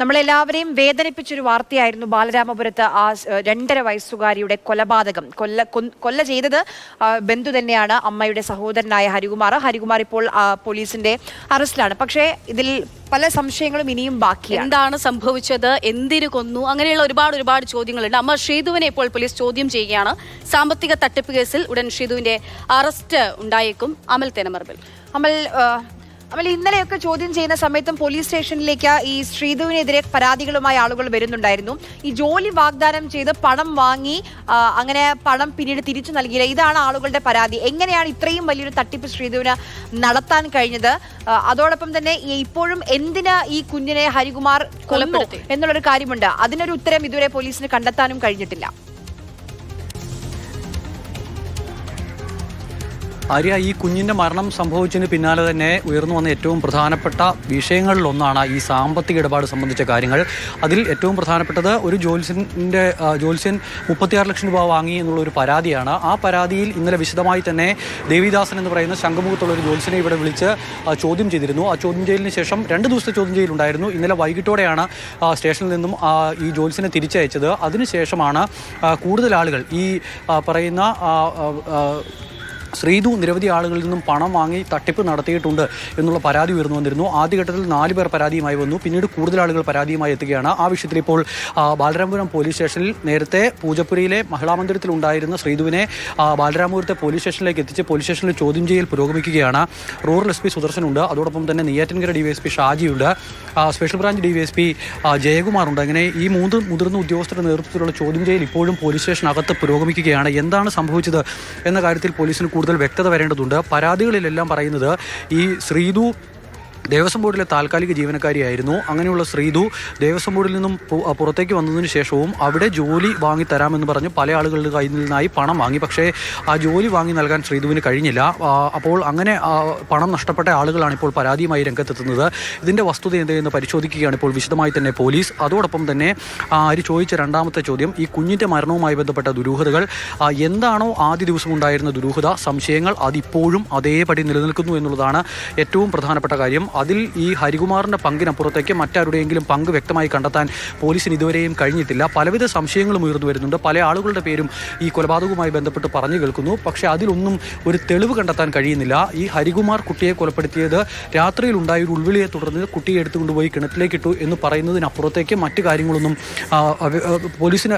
നമ്മളെല്ലാവരെയും വേദനിപ്പിച്ചൊരു വാർത്തയായിരുന്നു ബാലരാമപുരത്ത് ആ രണ്ടര വയസ്സുകാരിയുടെ കൊലപാതകം. കൊല്ല കൊല്ല ചെയ്തത് ബന്ധു തന്നെയാണ് അമ്മയുടെ സഹോദരനായ ഹരികുമാർ. ഹരികുമാർ ഇപ്പോൾ പോലീസിന്റെ അറസ്റ്റിലാണ്. പക്ഷേ ഇതിൽ പല സംശയങ്ങളും ഇനിയും ബാക്കി എന്താണ് സംഭവിച്ചത്? എന്തിനു കൊന്നു? അങ്ങനെയുള്ള ഒരുപാട് ഒരുപാട് ചോദ്യങ്ങളുണ്ട്. അമ്മ ഷീതുവിനെ ഇപ്പോൾ പോലീസ് ചോദ്യം ചെയ്യുകയാണ്. സാമ്പത്തിക തട്ടിപ്പ് കേസിൽ ഉടൻ ഷീതുവിന്റെ അറസ്റ്റ് ഉണ്ടായേക്കും. അമൽ തെനമർബിൽ അമൽ അമൽ ഇന്നലെയൊക്കെ ചോദ്യം ചെയ്യുന്ന സമയത്തും പോലീസ് സ്റ്റേഷനിലേക്ക് ഈ ശ്രീധുവിനെതിരെ പരാതികളുമായി ആളുകൾ വരുന്നുണ്ടായിരുന്നു. ഈ ജോലി വാഗ്ദാനം ചെയ്ത് പണം വാങ്ങി അങ്ങനെ പണം പിന്നീട് തിരിച്ചു നൽകിയില്ല. ഇതാണ് ആളുകളുടെ പരാതി. എങ്ങനെയാണ് ഇത്രയും വലിയൊരു തട്ടിപ്പ് ശ്രീധുവിന് നടത്താൻ കഴിഞ്ഞത്? അതോടൊപ്പം തന്നെ ഇപ്പോഴും എന്തിന് ഈ കുഞ്ഞിനെ ഹരികുമാർ കൊലപ്പെടുത്തി? എന്നുള്ളൊരു കാര്യമുണ്ട്. അതിനൊരു ഉത്തരം ഇതുവരെ പോലീസിന് കണ്ടെത്താനും കഴിഞ്ഞിട്ടില്ല. ആര്യ ഈ കുഞ്ഞിന്റെ മരണം സംഭവിച്ചതിന് പിന്നാലെ തന്നെ ഉയർന്നു വന്ന ഏറ്റവും പ്രധാനപ്പെട്ട വിഷയങ്ങളിലൊന്നാണ് ഈ സാമ്പത്തിക ഇടപാട് സംബന്ധിച്ച കാര്യങ്ങൾ. അതിൽ ഏറ്റവും പ്രധാനപ്പെട്ടത് ഒരു ജോത്സ്യന്റെ ജോത്സ്യൻ മുപ്പത്തിയാറ് ലക്ഷം രൂപ വാങ്ങി എന്നുള്ള ഒരു പരാതിയാണ്. ആ പരാതിയിൽ ഇന്നലെ വിശദമായി തന്നെ ദേവിദാസൻ എന്ന് പറയുന്ന ശംഖുമുഖത്തുള്ള ഒരു ജോത്സ്യനെ ഇവിടെ വിളിച്ച് ചോദ്യം ചെയ്തിരുന്നു. ആ ചോദ്യം ചെയ്യലിന് ശേഷം രണ്ട് ദിവസത്തെ ചോദ്യം ചെയ്യലുണ്ടായിരുന്നു. ഇന്നലെ വൈകിട്ടോടെയാണ് സ്റ്റേഷനിൽ നിന്നും ഈ ജോത്സ്യനെ തിരിച്ചയച്ചത്. അതിനുശേഷമാണ് കൂടുതൽ ആളുകൾ ഈ പറയുന്ന ശ്രീതു നിരവധി ആളുകളിൽ നിന്നും പണം വാങ്ങി തട്ടിപ്പ് നടത്തിയിട്ടുണ്ട് എന്നുള്ള പരാതി ഉയർന്നു വന്നിരുന്നു. ആദ്യഘട്ടത്തിൽ നാല് പേർ പരാതിയുമായി വന്നു. പിന്നീട് കൂടുതൽ ആളുകൾ പരാതിയുമായി എത്തുകയാണ്. ആ വിഷയത്തിൽ ഇപ്പോൾ ബാലരാമപുരം പോലീസ് സ്റ്റേഷനിൽ നേരത്തെ പൂജപ്പുരയിലെ മഹിളാ മന്ദിരത്തിൽ ഉണ്ടായിരുന്ന ശ്രീതുവിനെ ബാലരാമപുരത്തെ പോലീസ് സ്റ്റേഷനിലേക്ക് എത്തിച്ച് പോലീസ് സ്റ്റേഷനിൽ ചോദ്യം ചെയ്യൽ പുരോഗമിക്കുകയാണ്. റൂറൽ എസ് പി സുദർശനുണ്ട് അതോടൊപ്പം തന്നെ Neyyattinkara D Y S P ഷാജിയുണ്ട് special branch D Y S P ജയകുമാറുണ്ട് അങ്ങനെ ഈ മൂന്ന് മുതിർന്ന ഉദ്യോഗസ്ഥരുടെ നേതൃത്വത്തിലുള്ള ചോദ്യം ചെയ്യൽ ഇപ്പോഴും പോലീസ് സ്റ്റേഷനകത്ത് പുരോഗമിക്കുകയാണ്. എന്താണ് സംഭവിച്ചത് എന്ന കാര്യത്തിൽ പോലീസിന് കൂടുതൽ വ്യക്തത വരേണ്ടതുണ്ട്. പരാതികളിലെല്ലാം പറയുന്നത് ഈ ശ്രീതു ദേവസ്വം ബോർഡിലെ താൽക്കാലിക ജീവനക്കാരിയായിരുന്നു. അങ്ങനെയുള്ള ശ്രീധു ദേവസ്വം ബോർഡിൽ നിന്നും പുറത്തേക്ക് വന്നതിന് ശേഷവും അവിടെ ജോലി വാങ്ങി തരാമെന്ന് പറഞ്ഞ് പല ആളുകളുടെ കയ്യിൽ നിന്നായി പണം വാങ്ങി. പക്ഷേ ആ ജോലി വാങ്ങി നൽകാൻ ശ്രീധുവിന് കഴിഞ്ഞില്ല. അപ്പോൾ അങ്ങനെ പണം നഷ്ടപ്പെട്ട ആളുകളാണ് ഇപ്പോൾ പരാതിയുമായി രംഗത്തെത്തുന്നത്. ഇതിന്റെ വസ്തുത എന്തെന്ന് പരിശോധിക്കുകയാണ് ഇപ്പോൾ വിശദമായി തന്നെ പോലീസ്. അതോടൊപ്പം തന്നെ ആര് ചോദിച്ച രണ്ടാമത്തെ ചോദ്യം ഈ കുഞ്ഞിന്റെ മരണവുമായി ബന്ധപ്പെട്ട ദുരൂഹതകൾ എന്താണോ ആദ്യ ദിവസം ഉണ്ടായിരുന്ന ദുരൂഹത സംശയങ്ങൾ അതിപ്പോഴും അതേപടി നിലനിൽക്കുന്നു എന്നുള്ളതാണ് ഏറ്റവും പ്രധാനപ്പെട്ട കാര്യം. അതിൽ ഈ ഹരികുമാറിന്റെ പങ്കിനപ്പുറത്തേക്ക് മറ്റാരുടെയെങ്കിലും പങ്ക് വ്യക്തമായി കണ്ടെത്താൻ പോലീസിന് ഇതുവരെയും കഴിഞ്ഞിട്ടില്ല. പലവിധ സംശയങ്ങളും ഉയർന്നു വരുന്നുണ്ട്. പല ആളുകളുടെ പേരും ഈ കൊലപാതകവുമായി ബന്ധപ്പെട്ട് പറഞ്ഞു കേൾക്കുന്നു. പക്ഷേ അതിലൊന്നും ഒരു തെളിവ് കണ്ടെത്താൻ കഴിയുന്നില്ല. ഈ ഹരികുമാർ കുട്ടിയെ കൊലപ്പെടുത്തിയത് രാത്രിയിൽ ഉണ്ടായ ഒരു ഉൾവിളിയെ തുടർന്ന് കുട്ടിയെ എടുത്തുകൊണ്ടുപോയി കിണറ്റിലേക്ക് ഇട്ടു എന്ന് പറയുന്നതിനപ്പുറത്തേക്ക് മറ്റു കാര്യങ്ങളൊന്നും പോലീസിന്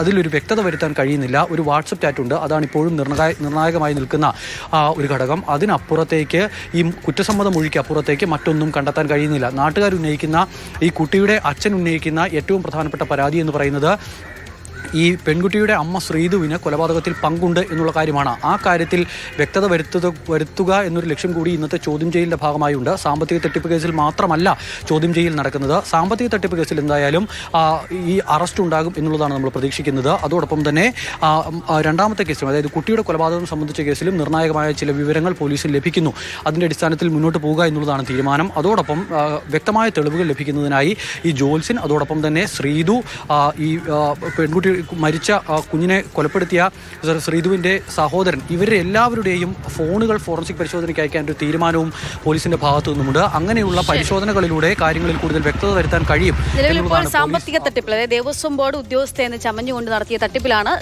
അതിലൊരു വ്യക്തത വരുത്താൻ കഴിയുന്നില്ല. ഒരു വാട്സപ്പ് ചാറ്റ് ഉണ്ട്. അതാണ് ഇപ്പോഴും നിർണായ നിർണായകമായി നിൽക്കുന്ന ഒരു ഘടകം. അതിനപ്പുറത്തേക്ക് ഈ കുറ്റസമ്മതം മൊഴിക്ക് അപ്പുറത്തേക്ക് മറ്റൊന്നും കണ്ടെത്താൻ കഴിയുന്നില്ല. നാട്ടുകാർ ഉന്നയിക്കുന്ന ഈ കുട്ടിയുടെ അച്ഛൻ ഉന്നയിക്കുന്ന ഏറ്റവും പ്രധാനപ്പെട്ട പരാതി എന്ന് പറയുന്നത് ഈ പെൺകുട്ടിയുടെ അമ്മ ശ്രീതുവിന് കൊലപാതകത്തിൽ പങ്കുണ്ട് എന്നുള്ള കാര്യമാണ്. ആ കാര്യത്തിൽ വ്യക്തത വരുത്തുക വരുത്തുക എന്നൊരു ലക്ഷ്യം കൂടി ഇന്നത്തെ ചോദ്യം ചെയ്യലിന്റെ ഭാഗമായുണ്ട്. സാമ്പത്തിക തട്ടിപ്പ് കേസിൽ മാത്രമല്ല ചോദ്യം ചെയ്യൽ നടക്കുന്നത്. സാമ്പത്തിക തട്ടിപ്പ് കേസിൽ എന്തായാലും ഈ അറസ്റ്റ് ഉണ്ടാകും എന്നുള്ളതാണ് നമ്മൾ പ്രതീക്ഷിക്കുന്നത്. അതോടൊപ്പം തന്നെ രണ്ടാമത്തെ കേസിലും അതായത് കുട്ടിയുടെ കൊലപാതകം സംബന്ധിച്ച കേസിലും നിർണായകമായ ചില വിവരങ്ങൾ പോലീസിന് ലഭിക്കുന്നു. അതിന്റെ അടിസ്ഥാനത്തിൽ മുന്നോട്ട് പോവുക എന്നുള്ളതാണ് തീരുമാനം. അതോടൊപ്പം വ്യക്തമായ തെളിവുകൾ ലഭിക്കുന്നതിനായി ഈ ജോൽസിൻ അതോടൊപ്പം തന്നെ ശ്രീതു ഈ പെൺകുട്ടി മരിച്ച ആ, കുഞ്ഞിനെ കൊലപ്പെടുത്തിയ ശ്രീധുവിന്റെ സഹോദരൻ. ഇവരുടെ എല്ലാവരുടെയും ഫോണുകൾ ഫോറൻസിക് പരിശോധനയ്ക്ക് അയക്കാൻ ഒരു തീരുമാനവും പോലീസിന്റെ ഭാഗത്തു നിന്നുമുണ്ട്. അങ്ങനെയുള്ള പരിശോധനകളിലൂടെ കാര്യങ്ങളിൽ കൂടുതൽ വ്യക്തത വരുത്താൻ കഴിയും സാമ്പത്തിക തട്ടിപ്പിൽ അതായത് ദേവസ്വം ബോർഡ് ഉദ്യോഗസ്ഥ എന്ന് ചമഞ്ഞുകൊണ്ട് നടത്തിയ തട്ടിപ്പിലാണ്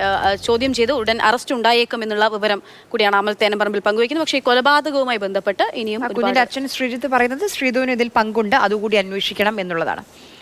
ആ, ചോദ്യം ചെയ്ത് ഉടൻ അറസ്റ്റ് ഉണ്ടായേക്കും എന്നുള്ള വിവരം കൂടിയാണ് അമൽ തേനമ്പറമ്പിൽ പങ്കുവയ്ക്കുന്നത്. പക്ഷേ ഈ കൊലപാതകവുമായി ബന്ധപ്പെട്ട് ഇനിയും കുഞ്ഞിന്റെ അച്ഛൻ ശ്രീജിത്ത് പറയുന്നത് ശ്രീധുവിന് ഇതിൽ പങ്കുണ്ട് അതുകൂടി അന്വേഷിക്കണം എന്നുള്ളതാണ്.